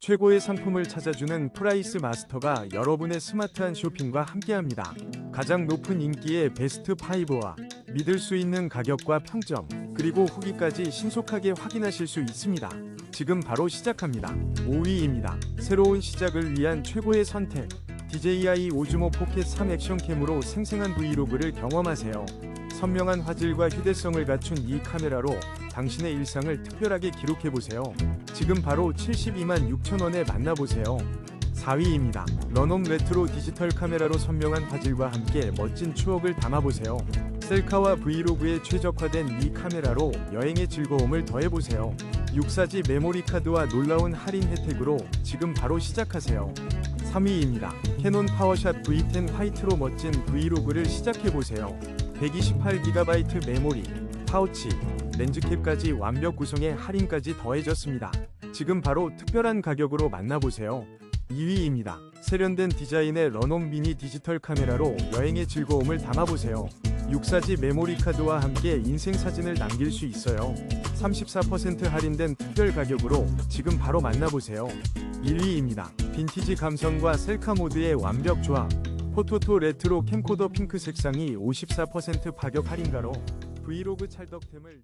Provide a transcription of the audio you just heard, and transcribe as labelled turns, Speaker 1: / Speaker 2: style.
Speaker 1: 최고의 상품을 찾아주는 프라이스 마스터가 여러분의 스마트한 쇼핑과 함께합니다. 가장 높은 인기의 베스트 5와 믿을 수 있는 가격과 평점, 그리고 후기까지 신속하게 확인하실 수 있습니다. 지금 바로 시작합니다. 5위입니다. 새로운 시작을 위한 최고의 선택. DJI 오즈모 포켓 3 액션캠으로 생생한 브이로그를 경험하세요. 선명한 화질과 휴대성을 갖춘 이 카메라로 당신의 일상을 특별하게 기록해보세요. 지금 바로 72만 6천원에 만나보세요. 4위입니다. 런홈 레트로 디지털 카메라로 선명한 화질과 함께 멋진 추억을 담아보세요. 셀카와 브이로그에 최적화된 이 카메라로 여행의 즐거움을 더해보세요. 6사지 메모리 카드와 놀라운 할인 혜택으로 지금 바로 시작하세요. 3위입니다. 캐논 파워샷 V10 화이트로 멋진 브이로그를 시작해보세요. 128GB 메모리, 파우치, 렌즈캡까지 완벽 구성에 할인까지 더해졌습니다. 지금 바로 특별한 가격으로 만나보세요. 2위입니다. 세련된 디자인의 런온 미니 디지털 카메라로 여행의 즐거움을 담아보세요. 6사지 메모리 카드와 함께 인생 사진을 남길 수 있어요. 34% 할인된 특별 가격으로 지금 바로 만나보세요. 1위입니다. 빈티지 감성과 셀카 모드의 완벽 조합. 포토토 레트로 캠코더 핑크 색상이 54% 가격 할인가로 브이로그 찰떡템을